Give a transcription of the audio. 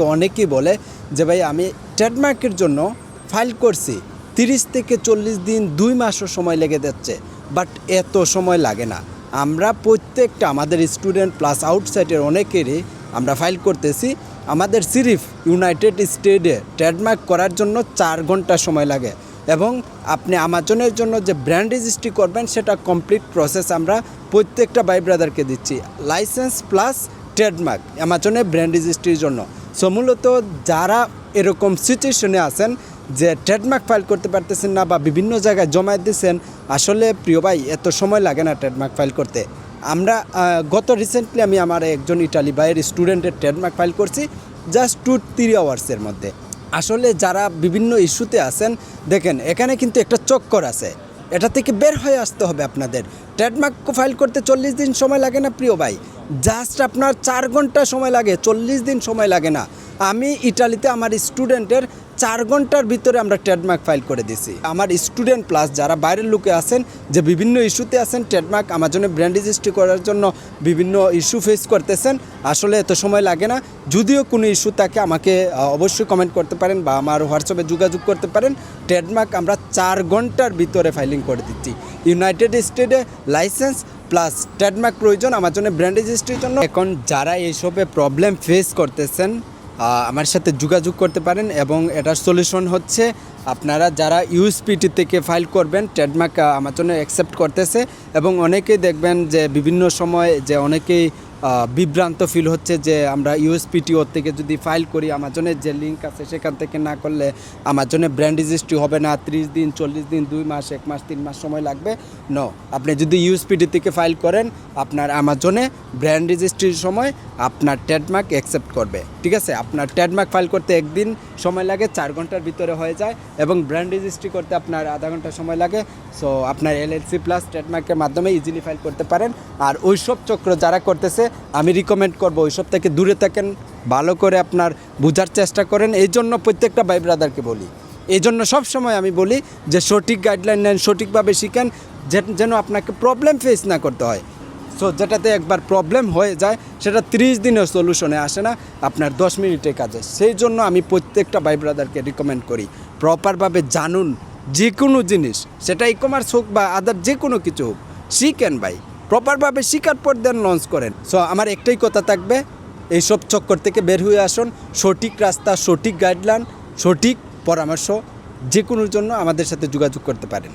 আমাকে অনেকেই বলে যে, ভাই, আমি ট্রেডমার্কের জন্য ফাইল করছি। তিরিশ থেকে চল্লিশ দিন দুই মাসও সময় লেগে যাচ্ছে বাট এত সময় লাগে না। আমরা প্রত্যেকটা আমাদের স্টুডেন্ট প্লাস আউটসাইডের অনেকেরই আমরা ফাইল করতেছি। আমাদের সিরিফ ইউনাইটেড স্টেটে ট্রেডমার্ক করার জন্য চার ঘণ্টা সময় লাগে এবং আপনি আমাজনের জন্য যে ব্র্যান্ড রেজিস্ট্রি করবেন, সেটা কমপ্লিট প্রসেস আমরা প্রত্যেকটা বাই ব্রাদারকে দিচ্ছি। লাইসেন্স প্লাস ট্রেডমার্ক অ্যামাজনে ব্র্যান্ড রেজিস্ট্রির জন্য। সো মূলত যারা এরকম সিচুয়েশনে আছেন যে ট্রেডমার্ক ফাইল করতে পারতেছেন না বা বিভিন্ন জায়গায় জমায়েত দিচ্ছেন আসলে প্রিয় ভাই, এত সময় লাগে না ট্রেডমার্ক ফাইল করতে। আমরা গত রিসেন্টলি আমি আমার একজন ইটালি ভাইয়ের স্টুডেন্টের ট্রেডমার্ক ফাইল করছি জাস্ট টু থ্রি আওয়ার্সের মধ্যে। আসলে যারা বিভিন্ন ইস্যুতে আছেন, দেখেন, এখানে কিন্তু একটা চক্কর আছে। এটা থেকে বের হয়ে আসতে হবে আপনাদের। ট্রেডমার্ক ফাইল করতে চল্লিশ দিন সময় লাগে না, প্রিয় ভাই। জাস্ট আপনার চার ঘণ্টা সময় লাগে, চল্লিশ দিন সময় লাগে না। আমি ইটালিতে আমার স্টুডেন্টের চার ঘণ্টার ভিতরে আমরা ট্রেডমার্ক ফাইল করে দিছি আমার স্টুডেন্ট প্লাস যারা বাইরের লোকে আছেন, যে বিভিন্ন ইস্যুতে আছেন, ট্রেডমার্ক আমার জন্য ব্র্যান্ড রেজিস্ট্রি করার জন্য বিভিন্ন ইস্যু ফেস করতেছেন। আসলে এত সময় লাগে না। যদিও কোনো ইস্যু থাকে, আমাকে অবশ্যই কমেন্ট করতে পারেন বা আমার হোয়াটসঅ্যাপে যোগাযোগ করতে পারেন। ট্রেডমার্ক আমরা চার ঘণ্টার ভিতরে ফাইলিং করে দিচ্ছি। ইউনাইটেড স্টেটে লাইসেন্স প্লাস ট্রেডমার্ক প্রয়োজন, আমার জন্য ব্র্যান্ড রেজিস্ট্রির জন্য। এখন যারা এইসবে প্রবলেম ফেস করতেছেন আমার সাথে যোগাযোগ করতে পারেন এবং এটার সলিউশন হচ্ছে আপনারা যারা ইউএসপিটি থেকে ফাইল করবেন ট্রেডমার্ক আমার জন্য অ্যাকসেপ্ট করতেছে এবং অনেকেই দেখবেন যে বিভিন্ন সময় যে অনেকেই বিভ্রান্ত ফিল হচ্ছে যে আমরা ইউএসপিটিও থেকে যদি ফাইল করি, আমাজনের যে লিঙ্ক আছে সেখান থেকে না করলে আমাজনে ব্র্যান্ড রেজিস্ট্রি হবে না। ত্রিশ দিন, চল্লিশ দিন, দুই মাস, এক মাস, তিন মাস সময় লাগবে। ন আপনি যদি ইউএসপিটি থেকে ফাইল করেন, আপনার আমাজনে ব্র্যান্ড রেজিস্ট্রির সময় আপনার ট্রেডমার্ক অ্যাকসেপ্ট করবে। ঠিক আছে? আপনার ট্রেডমার্ক ফাইল করতে একদিন সময় লাগে, চার ঘণ্টার ভিতরে হয়ে যায় এবং ব্র্যান্ড রেজিস্ট্রি করতে আপনার আধা ঘণ্টা সময় লাগে। সো আপনার এলএলসি প্লাস ট্রেডমার্কের মাধ্যমে ইজিলি ফাইল করতে পারেন। আর ওইসব চক্র যারা করতেছে, আমি রিকমেন্ড করব ওইসব থেকে দূরে থাকেন, ভালো করে আপনার বোঝার চেষ্টা করেন। এই জন্য প্রত্যেকটা ভাই ব্রাদারকে বলি। এই জন্য সবসময় আমি বলি যে সঠিক গাইডলাইন নেন, সঠিকভাবে শিখেন যেন আপনাকে প্রবলেম ফেস না করতে হয়। সো যেটাতে একবার প্রবলেম হয়ে যায়, সেটা ত্রিশ দিনের সলিউশনে আসে না, আপনার দশ মিনিটে কাজে। সেই জন্য আমি প্রত্যেকটা ভাই ব্রাদারকে রিকমেন্ড করি প্রপারভাবে জানুন যে কোনো জিনিস, সেটা ই কমার্স হোক বা আদার যে কোনো কিছু হোক, শিখেন ভাই। প্রপারভাবে শিকার পর দেন লঞ্চ করেন। সো আমার একটাই কথা থাকবে, এইসব চক্কর থেকে বের হয়ে আসুন, সঠিক রাস্তা, সঠিক গাইডলাইন সঠিক পরামর্শ যে কোনোর জন্য আমাদের সাথে যোগাযোগ করতে পারেন।